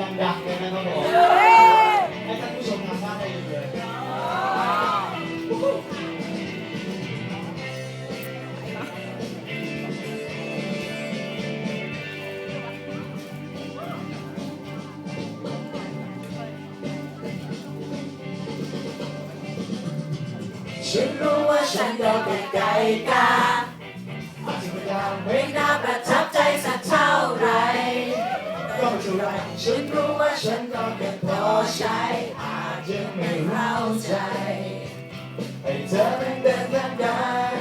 ดังเลยนะครับผมให้ท่านผู้ชมทำบ้านได้เลยฉันรู้ว่าฉันโดนไปไกลกา ฉันก็เป็นพอใช้อาจจะไม่เข้าใจให้เธอเป็นเดินทางกัน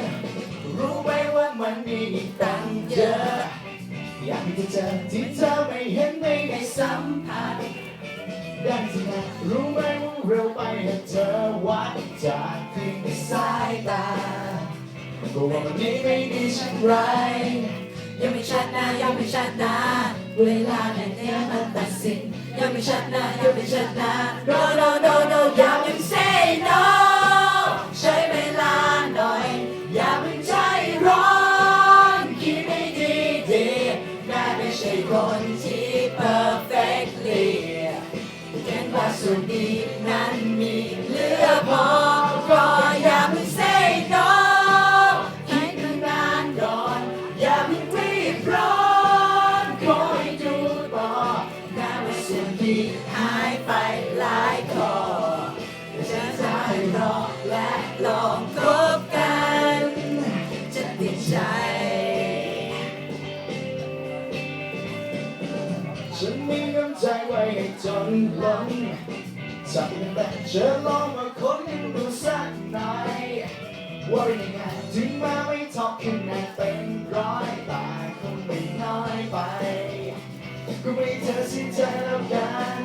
รู้ไหมว่ามันมีอีกตั้งเยอะอยากให้เธอเจอที่เธอไม่เห็นไม่ได้สัมผัสดังที่นะรู้ไหมว่าเร็วไปให้เธอวัดจากเพียงในสายตาก็ว่ามันนี้ไม่ดีเช่นไรยังไม่ชัดนะยังไม่ชัดนะเวลาแค่นี้ นยังไม่ชัดนะยังไม่ชัดนะ no no no no อย่าเพิ่ง say no ใช้เวลาหน่อย อย่าเพิ่งใจร้อนคิดให้ดีดีๆน่าไม่ใช่คนที่ perfectly เขียนว่าส่วนดี ว่าส่หายไปหลายข้อแต่ฉันจะให้รอและลองคบกัน จะติดใจ ฉันมีน้ำใจไว้ให้จนล้นจับยังไงเชิญลองมาค้นดูสักหน่อยว่าเป็นยังไงถึงแม้ไม่ทอกคะแนนเป็นร้อยแต่คงไม่น้อยไป ก็ไม่เธอสิ้นใจแล้วกัน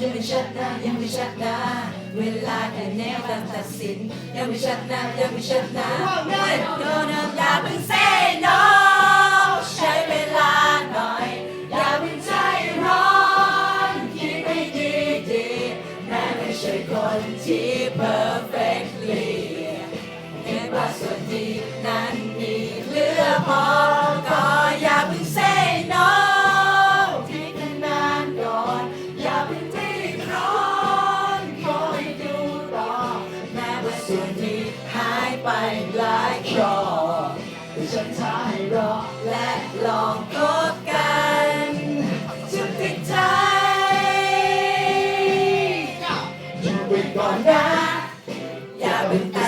ยังไม่ชัดนะยังไม่ชัดนะเวลาแค่แนวการตัดสิน ยังไม่ชัดนะยังไม่ชัดนะโดนอย่าเพิ่ง say no ใช้เวลาหน่อย อย่าเพิ่งใจร้อนคิดให้ดีดีแม้ไม่ใช่คนที่ perfectly เห็นว่าส่วนดีนั้นมีเหลือพอ อ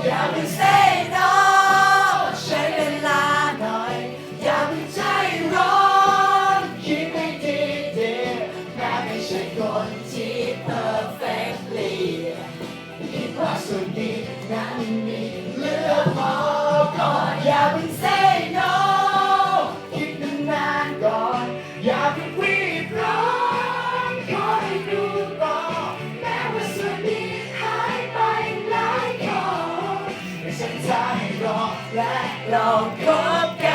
no, no อย่าเพิ่ง say แต่ฉันจะให้รอและลองคบกัน